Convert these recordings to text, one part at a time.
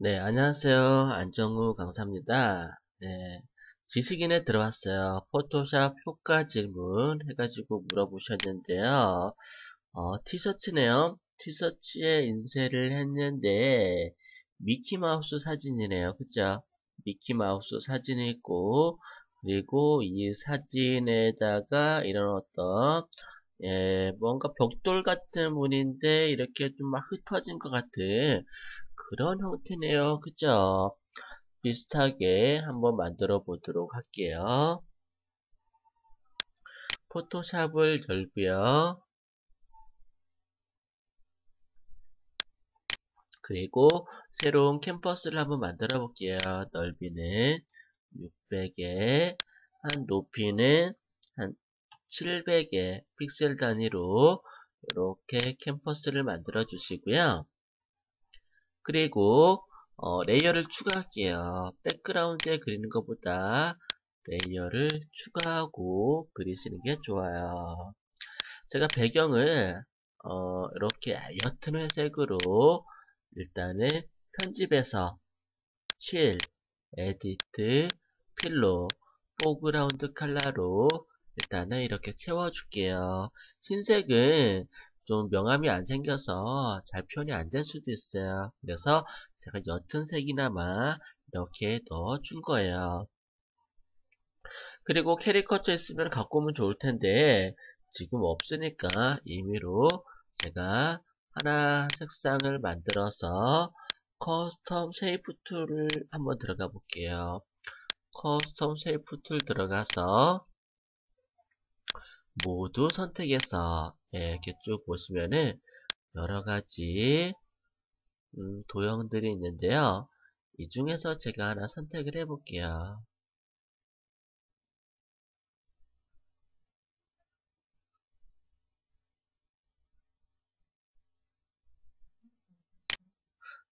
네, 안녕하세요. 안정우 강사입니다. 네, 지식인에 들어왔어요. 포토샵 효과 질문 해가지고 물어보셨는데요. 어, 티셔츠네요. 티셔츠에 인쇄를 했는데 미키마우스 사진이네요. 그죠? 미키마우스 사진이 있고 그리고 이 사진에다가 이런 어떤 예, 뭔가 벽돌 같은 문인데 이렇게 좀 막 흩어진 것 같은 그런 형태네요. 그죠? 비슷하게 한번 만들어 보도록 할게요. 포토샵을 열고요. 그리고 새로운 캠퍼스를 한번 만들어 볼게요. 넓이는 600에 한 높이는 한 700의 픽셀 단위로 이렇게 캠퍼스를 만들어 주시고요. 그리고 어, 레이어를 추가할게요. 백그라운드에 그리는 것보다 레이어를 추가하고 그리시는 게 좋아요. 제가 배경을 어, 이렇게 옅은 회색으로 일단은 편집해서 7, 에디트, 필로, 포그라운드 컬러로 일단은 이렇게 채워줄게요. 흰색은 좀 명암이 안 생겨서 잘 표현이 안 될 수도 있어요. 그래서 제가 옅은 색이나마 이렇게 넣어준 거예요. 그리고 캐리커처 있으면 갖고 오면 좋을 텐데 지금 없으니까 임의로 제가 하나 색상을 만들어서 커스텀 쉐이프 툴을 한번 들어가 볼게요. 커스텀 쉐이프 툴 들어가서 모두 선택해서 예, 이렇게 쭉 보시면은 여러 가지 음, 도형들이 있는데요. 이 중에서 제가 하나 선택을 해 볼게요.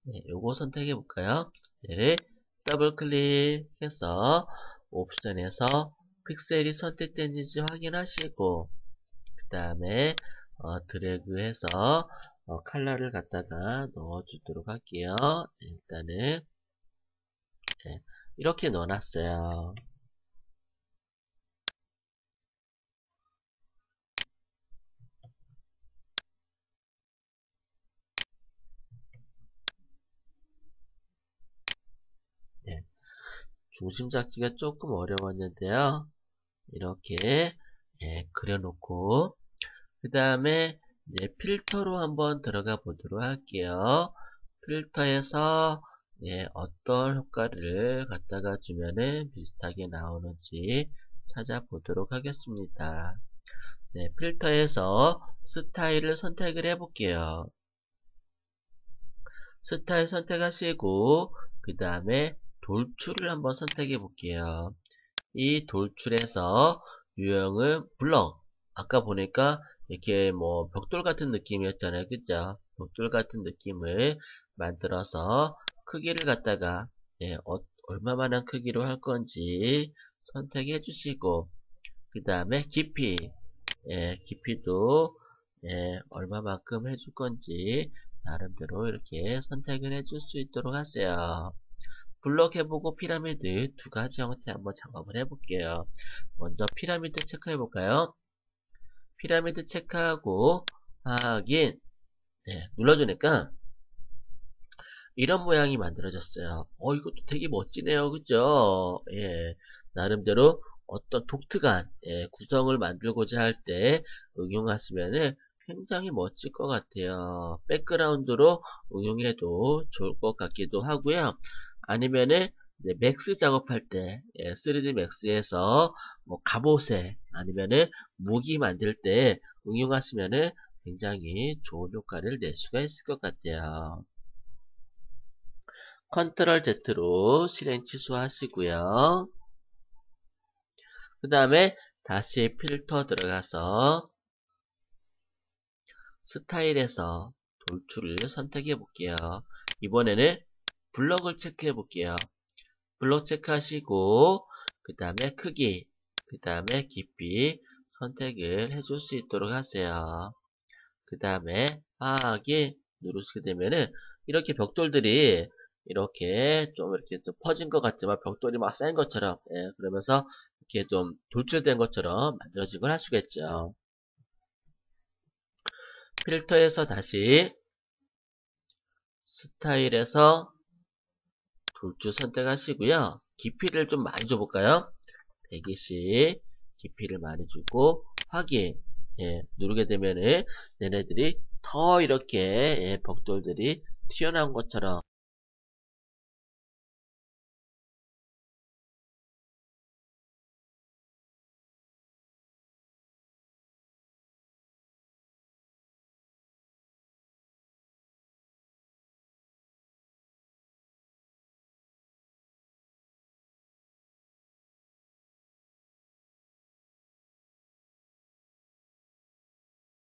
네, 요거 선택해 볼까요? 얘를 더블 클릭해서 옵션에서 픽셀이 선택됐는지 확인하시고 그 다음에 어, 드래그해서 어, 컬러를 갖다가 넣어주도록 할게요. 일단은 네, 이렇게 넣어놨어요. 네, 중심 잡기가 조금 어려웠는데요. 이렇게 예, 그려놓고 그 다음에 필터로 한번 들어가 보도록 할게요. 필터에서 예, 어떤 효과를 갖다가 주면은 비슷하게 나오는지 찾아보도록 하겠습니다. 네, 필터에서 스타일을 선택을 해볼게요. 스타일 선택하시고 그 다음에 돌출을 한번 선택해 볼게요. 이 돌출에서 유형은 블럭 아까 보니까 이렇게 뭐 벽돌 같은 느낌이었잖아요. 그죠? 벽돌 같은 느낌을 만들어서 크기를 갖다가 예, 어, 얼마만한 크기로 할 건지 선택해 주시고 그 다음에 깊이 예, 깊이도 예, 얼마만큼 해줄 건지 나름대로 이렇게 선택을 해줄 수 있도록 하세요 블록 해보고 피라미드 두 가지 형태 한번 작업을 해볼게요. 먼저 피라미드 체크해볼까요? 피라미드 체크하고 확인 네, 눌러주니까 이런 모양이 만들어졌어요. 어 이것도 되게 멋지네요. 그죠? 예, 나름대로 어떤 독특한 예, 구성을 만들고자 할 때 응용하시면은 굉장히 멋질 것 같아요. 백그라운드로 응용해도 좋을 것 같기도 하고요. 아니면은 맥스 작업할 때 3D 예, 맥스에서 뭐 갑옷에 아니면은 무기 만들 때 응용하시면은 굉장히 좋은 효과를 낼 수가 있을 것 같아요. 컨트롤 Z로 실행 취소하시고요. 그 다음에 다시 필터 들어가서 스타일에서 돌출을 선택해 볼게요. 이번에는 블럭을 체크해 볼게요. 블럭 체크하시고 그 다음에 크기 그 다음에 깊이 선택을 해줄 수 있도록 하세요. 그 다음에 하기 누르시게 되면은 이렇게 벽돌들이 이렇게 좀 이렇게 좀 퍼진 것 같지만 벽돌이 막 쌓인 것처럼 예, 그러면서 이렇게 좀 돌출된 것처럼 만들어진 걸 할 수가 있죠. 필터에서 다시 스타일에서 돌출 선택하시고요. 깊이를 좀 많이 줘볼까요? 120 깊이를 많이 주고 확인 예, 누르게 되면은 얘네들이 더 이렇게 예, 벽돌들이 튀어나온 것처럼